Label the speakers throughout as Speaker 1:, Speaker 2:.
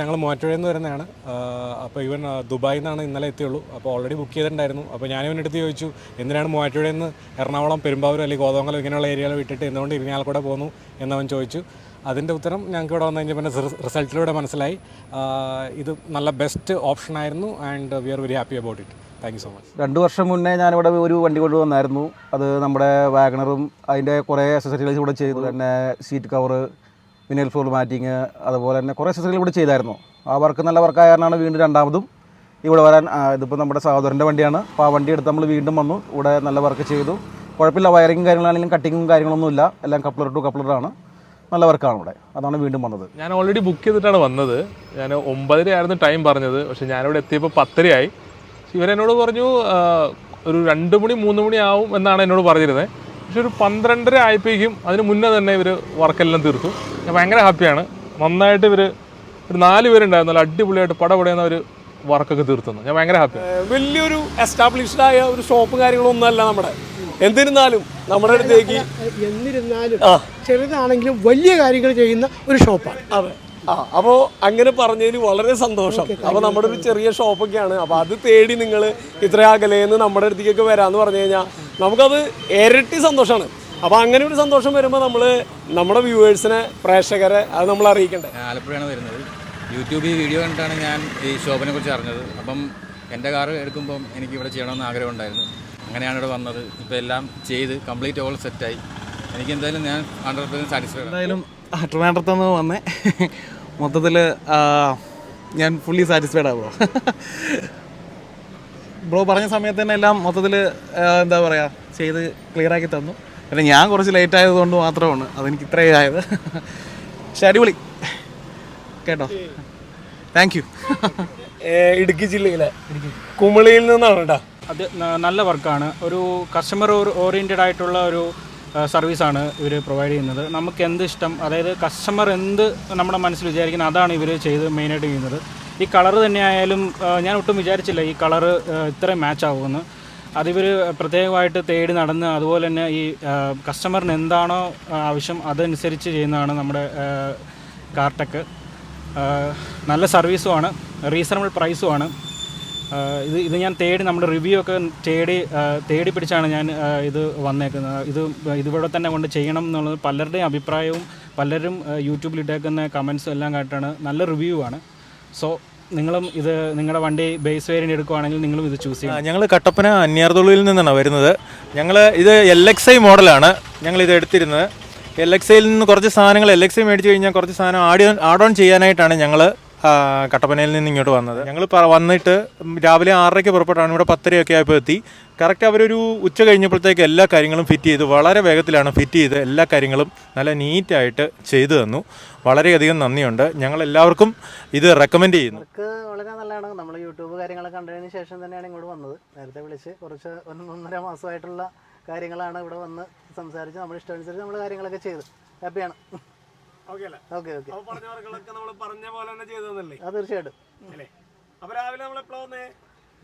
Speaker 1: ഞങ്ങൾ മൂവാറ്റുപുഴയിൽ നിന്ന് വരുന്നതാണ്. അപ്പോൾ ഇവൻ ദുബായിൽ നിന്നാണ് ഇന്നലെ എത്തിയുള്ളൂ. അപ്പോൾ ഓൾറെഡി ബുക്ക് ചെയ്തിട്ടുണ്ടായിരുന്നു. അപ്പോൾ ഞാൻ ഇവന്റെ അടുത്ത് ചോദിച്ചു എന്തിനാണ് മൂവാറ്റുപുഴയിൽ നിന്ന് എറണാകുളം പെരുമ്പാവൂർ അല്ലെങ്കിൽ കോതമംഗലം ഇങ്ങനെയുള്ള ഏരിയകൾ വിട്ടിട്ട് എന്തുകൊണ്ട് ഇരിഞ്ഞാൽക്കൂടെ പോകുന്നു എന്നവൻ ചോദിച്ചു. അതിന്റെ ഉത്തരം ഞങ്ങൾക്ക് ഇവിടെ വന്നു കഴിഞ്ഞപ്പോൾ റിസൾട്ടിലൂടെ മനസ്സിലായി. ഇത് നല്ല ബെസ്റ്റ് ഓപ്ഷൻ ആയിരുന്നു and we are very happy about it thank you so much
Speaker 2: രണ്ട് വർഷം മുന്നേ ഞാനിവിടെ ഒരു വണ്ടി കൊണ്ടുവന്നായിരുന്നു അത് നമ്മുടെ വാഗണറും അതിന്റെ കുറേ അക്സസറീസ് ഇവിടെ ചെയ്തു. തന്നെ സീറ്റ് കവറ് മിനൽ ഫ്ലോർ മാറ്റിങ് അതുപോലെ തന്നെ കുറേ അക്സസറികൾ ഇവിടെ ചെയ്തായിരുന്നു. ആ വർക്ക് നല്ല വർക്കായ കാരണമാണ് വീണ്ടും രണ്ടാമതും ഇവിടെ വരാൻ ഇതിപ്പോൾ നമ്മുടെ സഹോദരന്റെ വണ്ടിയാണ്. അപ്പോൾ ആ വണ്ടി എടുത്ത് നമ്മൾ വീണ്ടും വന്നു. ഇവിടെ നല്ല വർക്ക് ചെയ്തു. കുഴപ്പമില്ല വയറിങ്ങും കാര്യങ്ങളാണെങ്കിലും കട്ടിങ്ങും കാര്യങ്ങളൊന്നുമില്ല എല്ലാം കപ്ലർ ടു കപ്ലറാണ് നല്ല വർക്കാണ് ഇവിടെ. അതാണ് വീണ്ടും വന്നത്.
Speaker 3: ഞാൻ ഓൾറെഡി ബുക്ക് ചെയ്തിട്ടാണ് വന്നത്. ഞാൻ ഒമ്പതര ആയിരുന്നു ടൈം പറഞ്ഞത്. പക്ഷെ ഞാനിവിടെ എത്തിയപ്പോൾ പത്തരയായി. ഇവരെന്നോട് പറഞ്ഞു ഒരു രണ്ട് മണി മൂന്ന് മണി ആവും എന്നാണ് എന്നോട് പറഞ്ഞിരുന്നത് പക്ഷെ ഒരു പന്ത്രണ്ടര ആയപ്പോഴേക്കും അതിന് മുന്നേ തന്നെ ഇവർ വർക്കെല്ലാം തീർത്തു. ഞാൻ ഭയങ്കര ഹാപ്പിയാണ്. നന്നായിട്ട് ഇവർ ഒരു നാല് പേരുണ്ടായിരുന്നു. നല്ല അടിപൊളിയായിട്ട് പടപടയുന്ന ഒരു വർക്കൊക്കെ തീർത്തുന്നു. ഞാൻ ഭയങ്കര ഹാപ്പിയാണ്.
Speaker 4: വലിയൊരു എസ്റ്റാബ്ലിഷ്ഡ് ആയ ഒരു ഷോപ്പ് കാര്യങ്ങളൊന്നും അല്ല നമ്മുടെ. എന്നിരുന്നാലും നമ്മുടെ അടുത്തേക്ക്
Speaker 5: എന്നിരുന്നാലും ചെറുതാണെങ്കിലും വലിയ കാര്യങ്ങൾ ചെയ്യുന്ന ഒരു ഷോപ്പാണ്
Speaker 4: അതെ. ആ അപ്പോൾ അങ്ങനെ പറഞ്ഞതിന് വളരെ സന്തോഷം. അപ്പോൾ നമ്മുടെ ഒരു ചെറിയ ഷോപ്പൊക്കെയാണ്. അപ്പോൾ അത് തേടി നിങ്ങൾ ഇത്ര അകലേന്ന് നമ്മുടെ അടുത്തേക്കൊക്കെ വരാന്ന് പറഞ്ഞു കഴിഞ്ഞാൽ നമുക്കത് ഇരട്ടി സന്തോഷമാണ് അപ്പൊ അങ്ങനെ ഒരു സന്തോഷം വരുമ്പോൾ നമ്മൾ നമ്മുടെ വ്യൂവേഴ്സിനെ പ്രേക്ഷകരെ അത് നമ്മൾ അറിയിക്കണ്ടേ?
Speaker 6: ആലപ്പുഴയാണ് വരുന്നത്. യൂട്യൂബിൽ വീഡിയോ കണ്ടിട്ടാണ് ഞാൻ ഈ ഷോപ്പിനെ കുറിച്ച് അറിഞ്ഞത്. അപ്പം എന്റെ കാർ എടുക്കുമ്പം എനിക്ക് ഇവിടെ ചെയ്യണമെന്ന് ആഗ്രഹം ഉണ്ടായിരുന്നു. അങ്ങനെയാണ് ഇവിടെ വന്നത്. ഇപ്പോൾ എല്ലാം ചെയ്ത് കംപ്ലീറ്റ് ഓൾ സെറ്റായി. എനിക്ക് എന്തായാലും ഞാൻ ഹൺഡ്രഡ് പെർസെന്റ് സാറ്റിസ്ഫൈഡ്
Speaker 7: എന്തായാലും ട്രിവാൻഡ്രത്ത് നിന്ന് വന്നേ. മൊത്തത്തിൽ ഞാൻ ഫുള്ളി സാറ്റിസ്ഫൈഡ് ആവുമോ ബ്രോ. പറഞ്ഞ സമയത്ത് തന്നെ എല്ലാം മൊത്തത്തിൽ എന്താ പറയുക ചെയ്ത് ക്ലിയറാക്കി തന്നു. പിന്നെ ഞാൻ കുറച്ച് ലേറ്റ് ആയതുകൊണ്ട് മാത്രമാണ് അതെനിക്ക് ഇത്രയും ആയത്. പക്ഷെ അടിപൊളി. കേട്ടോ? താങ്ക് യു
Speaker 4: ഇടുക്കി ജില്ലയിലെ കുമളിയിൽ നിന്നാണ് കേട്ടോ
Speaker 8: അത് നല്ല വർക്കാണ് ഒരു കസ്റ്റമർ ഓറിയന്റഡ് ആയിട്ടുള്ള ഒരു സർവീസാണ് ഇവർ പ്രൊവൈഡ് ചെയ്യുന്നത്. നമുക്ക് എന്ത് ഇഷ്ടം അതായത് കസ്റ്റമർ എന്ത് നമ്മുടെ മനസ്സിൽ വിചാരിക്കുന്നത് അതാണ് ഇവർ ചെയ്ത് മെയിനായിട്ട് ചെയ്യുന്നത്. ഈ കളർ തന്നെയായാലും ഞാൻ ഒട്ടും വിചാരിച്ചില്ല ഈ കളറ് ഇത്രയും മാച്ച് ആകുമെന്ന് അതിവർ പ്രത്യേകമായിട്ട് തേടി നടന്ന് അതുപോലെ തന്നെ ഈ കസ്റ്റമറിന് എന്താണോ ആവശ്യം അതനുസരിച്ച് ചെയ്യുന്നതാണ് നമ്മുടെ കാർട്ടക്ക് നല്ല സർവീസുമാണ് റീസണബിൾ പ്രൈസുമാണ് ഇത് ഇത് ഞാൻ തേടി നമ്മുടെ റിവ്യൂ ഒക്കെ തേടി തേടി പിടിച്ചാണ് ഞാൻ ഇത് വന്നേക്കുന്നത്. ഇത് ഇതിവിടെ തന്നെ കൊണ്ട് ചെയ്യണം എന്നുള്ളത് പലരുടെയും അഭിപ്രായവും പലരും യൂട്യൂബിൽ ഇട്ടേക്കുന്ന കമൻസും എല്ലാം കേട്ടാണ് നല്ല റിവ്യൂ ആണ്. സോ നിങ്ങളും ഇത് നിങ്ങളുടെ വണ്ടി ബേസ് വേരിയന്റ് എടുക്കുവാണെങ്കിൽ നിങ്ങളും ഇത് ചൂസ് ചെയ്യണം.
Speaker 9: ഞങ്ങൾ കട്ടപ്പന അന്യാർതൊളിയിൽ നിന്നാണ് വരുന്നത്. ഞങ്ങൾ ഇത് എൽ എക്സ് ഐ മോഡലാണ് ഞങ്ങൾ ഇത് എടുത്തിരുന്നത്. എൽ എക്സ് ഐയിൽ നിന്ന് കുറച്ച് സാധനങ്ങൾ എൽ എക്സ് ഐ മേടിച്ച് കഴിഞ്ഞാൽ കുറച്ച് സാധനം ആഡ് ആഡ് ഓൺ ചെയ്യാനായിട്ടാണ് ഞങ്ങൾ കട്ടപ്പനയിൽ നിന്ന് ഇങ്ങോട്ട് വന്നത്. ഞങ്ങൾ വന്നിട്ട് രാവിലെ ആറരയ്ക്ക് പുറപ്പെട്ടാണ്. ഇവിടെ പത്തരയൊക്കെ ആയപ്പോൾ എത്തി. കറക്റ്റ് അവരൊരു ഉച്ച കഴിഞ്ഞപ്പോഴത്തേക്ക് എല്ലാ കാര്യങ്ങളും ഫിറ്റ് ചെയ്ത് വളരെ വേഗത്തിലാണ് ഫിറ്റ് ചെയ്ത് എല്ലാ കാര്യങ്ങളും നല്ല നീറ്റായിട്ട് ചെയ്തു തന്നു. വളരെയധികം നന്ദിയുണ്ട്. ഞങ്ങൾ എല്ലാവർക്കും ഇത് റെക്കമെൻഡ് ചെയ്യുന്നു.
Speaker 10: വളരെ നല്ലതാണ്. നമ്മൾ യൂട്യൂബ് കാര്യങ്ങളൊക്കെ കണ്ടതിന് ശേഷം തന്നെയാണ് ഇങ്ങോട്ട് വന്നത്. നേരത്തെ വിളിച്ച് കുറച്ച് ഒന്ന് ഒന്നര മാസമായിട്ടുള്ള കാര്യങ്ങളാണ് ഇവിടെ വന്ന് സംസാരിച്ച് നമ്മുടെ ഇഷ്ടമനുസരിച്ച് നമ്മൾ കാര്യങ്ങളൊക്കെ ചെയ്ത്. ഹാപ്പിയാണ്
Speaker 4: ഓക്കെ അല്ലേ
Speaker 10: ഓക്കെ ഓക്കെ.
Speaker 4: അപ്പോൾ പറഞ്ഞ നമ്മൾ പറഞ്ഞ പോലെ തന്നെ ചെയ്തതല്ലേ
Speaker 10: അത് തീർച്ചയായിട്ടും.
Speaker 4: അപ്പോൾ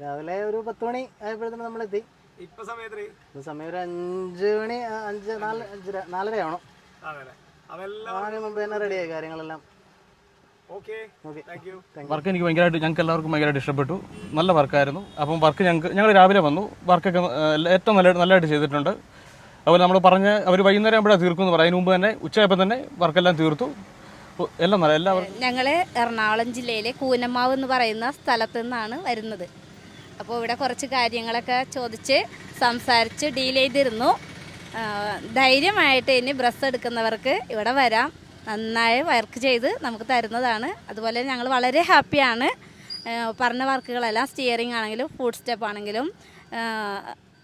Speaker 4: രാവിലെ
Speaker 10: ഒരു പത്ത് മണി ആയപ്പോഴത്തേനും നമ്മളെത്തി.
Speaker 4: ഇപ്പൊ സമയത്ത്
Speaker 10: ഇപ്പൊ സമയം ഒരു അഞ്ച് മണി അഞ്ച് നാല് അഞ്ചര നാലര ആവണം.
Speaker 4: അതെല്ലാം
Speaker 10: അതിന് മുമ്പ് തന്നെ റെഡിയായി കാര്യങ്ങളെല്ലാം.
Speaker 7: വർക്ക് എനിക്ക് ഭയങ്കരമായിട്ട് ഞങ്ങൾക്ക് എല്ലാവർക്കും ഭയങ്കരമായിട്ട് ഇഷ്ടപ്പെട്ടു. നല്ല വർക്കായിരുന്നു. അപ്പം വർക്ക് ഞങ്ങൾക്ക് ഞങ്ങൾ രാവിലെ വന്നു. വർക്കൊക്കെ ഏറ്റവും നല്ല നല്ലതായിട്ട് ചെയ്തിട്ടുണ്ട്. അതുപോലെ നമ്മൾ പറഞ്ഞ് അവർ വൈകുന്നേരം ആകുമ്പോഴാണ് തീർക്കും എന്ന് പറയും. അതിന് മുമ്പ് തന്നെ ഉച്ചയായപ്പോൾ തന്നെ വർക്കെല്ലാം തീർത്തു. എല്ലാം എല്ലാവരും
Speaker 11: ഞങ്ങൾ എറണാകുളം ജില്ലയിലെ കൂനമാവ് എന്ന് പറയുന്ന സ്ഥലത്തു നിന്നാണ് വരുന്നത്. അപ്പോൾ ഇവിടെ കുറച്ച് കാര്യങ്ങളൊക്കെ ചോദിച്ച് സംസാരിച്ച് ഡീൽ ചെയ്തിരുന്നു. ധൈര്യമായിട്ട് ഇനി ബ്രസ് എടുക്കുന്നവർക്ക് ഇവിടെ വരാം. നന്നായി വർക്ക് ചെയ്ത് നമുക്ക് തരുന്നതാണ്. അതുപോലെ ഞങ്ങൾ വളരെ ഹാപ്പിയാണ് പറഞ്ഞ വർക്കുകളെല്ലാം സ്റ്റിയറിംഗ് ആണെങ്കിലും ഫുഡ് സ്റ്റെപ്പ് ആണെങ്കിലും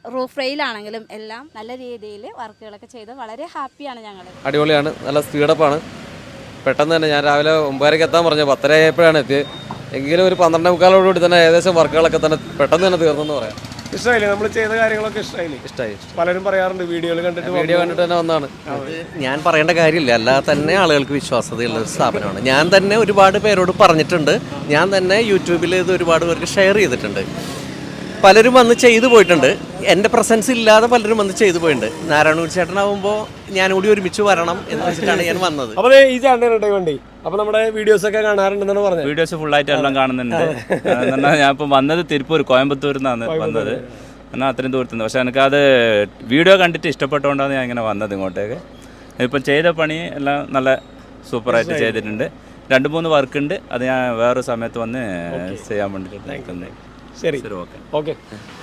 Speaker 11: റൂഫ് റെയിലാണെങ്കിലും എല്ലാം നല്ല രീതിയിൽ വർക്കുകളൊക്കെ ചെയ്ത് വളരെ ഹാപ്പിയാണ് ഞങ്ങൾ.
Speaker 12: അടിപൊളിയാണ്. നല്ല സ്പീഡപ്പാണ്. പെട്ടെന്ന് തന്നെ ഞാൻ രാവിലെ ഒമ്പതരയ്ക്ക് എത്താൻ പറഞ്ഞു. പത്തര ആയപ്പോഴാണ് എത്തിയത്. എങ്കിലും ഒരു പന്ത്രണ്ട് മുക്കാലോടുകൂടി തന്നെ ഏകദേശം വർക്കുകളൊക്കെ തന്നെ പെട്ടെന്ന് തന്നെ തീർന്നെന്ന് പറയാം.
Speaker 4: ഇഷ്ടമായില്ലേ നമ്മൾ ചെയ്ത കാര്യങ്ങളൊക്കെ ഇഷ്ടമായില്ലേ
Speaker 12: ഇഷ്ടമായി
Speaker 4: പലരും പറയാറുണ്ട് വീഡിയോയിൽ കണ്ടിട്ട്
Speaker 12: വീഡിയോ കണ്ടിട്ട് തന്നെ വന്നാണ്.
Speaker 6: ഞാൻ പറയേണ്ട കാര്യമില്ല. അല്ലാതെ തന്നെ ആളുകൾക്ക് വിശ്വാസതയുള്ള ഒരു സ്ഥാപനമാണ്. ഞാൻ തന്നെ ഒരുപാട് പേരോട് പറഞ്ഞിട്ടുണ്ട്. ഞാൻ തന്നെ യൂട്യൂബിൽ ഇത് ഒരുപാട് പേർക്ക് ഷെയർ ചെയ്തിട്ടുണ്ട്. പലരും വന്ന് ചെയ്തു പോയിട്ടുണ്ട്.
Speaker 13: എന്റെ പ്രസൻസ് ഇല്ലാതെ പലരും വന്ന് ചെയ്തു പോയിട്ടുണ്ട്. നാരായണ ചേട്ടനാവുമ്പോൾ ഞാൻ കൂടി ഒരുമിച്ച് വരണം എന്ന് വെച്ചിട്ടാണ് ഞാൻ വന്നത്.
Speaker 4: അപ്പോൾ ദേ ഈ ചാണ്ടനുണ്ട് വേണ്ടി വണ്ടി. അപ്പൊ നമ്മുടെ വീഡിയോസ് ഒക്കെ കാണാറുണ്ടെന്നാണ് പറഞ്ഞത്.
Speaker 14: വീഡിയോസ് ഫുൾ ആയിട്ട് എല്ലാം കാണുന്നുണ്ട്. എന്നാൽ ഞാൻ ഇപ്പം വന്നത് തിരുപ്പൂർ കോയമ്പത്തൂരിൽ നിന്നാണ് വന്നത്. എന്നാൽ അത്രയും ദൂരത്തുനിന്ന്. പക്ഷെ എനിക്കത് വീഡിയോ കണ്ടിട്ട് ഇഷ്ടപ്പെട്ടുകൊണ്ടാണ് ഞാൻ ഇങ്ങനെ വന്നത് ഇങ്ങോട്ടേക്ക്. ഇപ്പം ചെയ്ത പണി എല്ലാം നല്ല സൂപ്പറായിട്ട് ചെയ്തിട്ടുണ്ട്. രണ്ട് മൂന്ന് വർക്ക് ഉണ്ട്. അത് ഞാൻ വേറൊരു സമയത്ത് വന്ന് ചെയ്യാൻ വേണ്ടിയിട്ട് നിൽക്കുന്നത്
Speaker 4: ശരി.
Speaker 14: ഓക്കെ.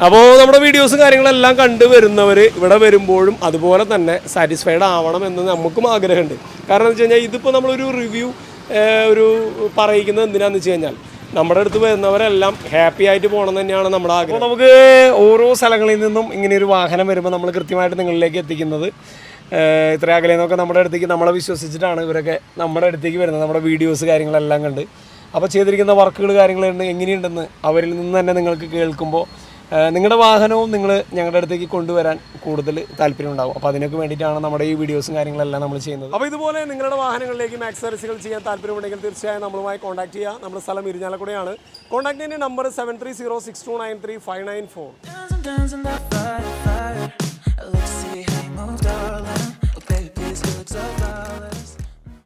Speaker 4: അപ്പോൾ നമ്മുടെ വീഡിയോസും കാര്യങ്ങളെല്ലാം കണ്ടു വരുന്നവർ ഇവിടെ വരുമ്പോഴും അതുപോലെ തന്നെ സാറ്റിസ്ഫൈഡ് ആവണം എന്ന് നമുക്കും ആഗ്രഹമുണ്ട്. കാരണം എന്ന് വെച്ച് കഴിഞ്ഞാൽ ഇതിപ്പോൾ നമ്മളൊരു റിവ്യൂ ഒരു പറയിക്കുന്നത് എന്തിനാന്ന് വെച്ച് കഴിഞ്ഞാൽ നമ്മുടെ അടുത്ത് വരുന്നവരെല്ലാം ഹാപ്പി ആയിട്ട് പോകണം തന്നെയാണ് നമ്മുടെ ആഗ്രഹം. നമുക്ക് ഓരോ സ്ഥലങ്ങളിൽ നിന്നും ഇങ്ങനെ ഒരു വാഹനം വരുമ്പോൾ നമ്മൾ കൃത്യമായിട്ട് നിങ്ങളിലേക്ക് എത്തിക്കുന്നത് ഇത്ര അകലെ നിന്നൊക്കെ നമ്മുടെ അടുത്തേക്ക് നമ്മളെ വിശ്വസിച്ചിട്ടാണ് ഇവരൊക്കെ നമ്മുടെ അടുത്തേക്ക് വരുന്നത് നമ്മുടെ വീഡിയോസ് കാര്യങ്ങളെല്ലാം കണ്ട്. അപ്പോൾ ചെയ്തിരിക്കുന്ന വർക്കുകൾ കാര്യങ്ങളുണ്ട് എങ്ങനെയുണ്ടെന്ന് അവരിൽ നിന്ന് തന്നെ നിങ്ങൾക്ക് കേൾക്കുമ്പോൾ നിങ്ങളുടെ വാഹനവും നിങ്ങൾ ഞങ്ങളുടെ അടുത്തേക്ക് കൊണ്ടുവരാൻ കൂടുതൽ താല്പര്യം ഉണ്ടാകും അപ്പോൾ അതിനൊക്കെ വേണ്ടിയിട്ടാണ് നമ്മുടെ ഈ വീഡിയോസും കാര്യങ്ങളെല്ലാം നമ്മൾ ചെയ്യുന്നത്. അപ്പോൾ ഇതുപോലെ നിങ്ങളുടെ വാഹനങ്ങളിലേക്ക് മാക്സ് സർവീസുകൾ ചെയ്യാൻ താല്പര്യമുണ്ടെങ്കിൽ തീർച്ചയായും നമ്മളുമായി കോൺടാക്ട് ചെയ്യുക നമ്മുടെ സ്ഥലം ഇരിഞ്ഞാലക്കുടയാണ്. കോൺടാക്ട് ചെയ്യുന്ന number seven three zero six two nine three five nine four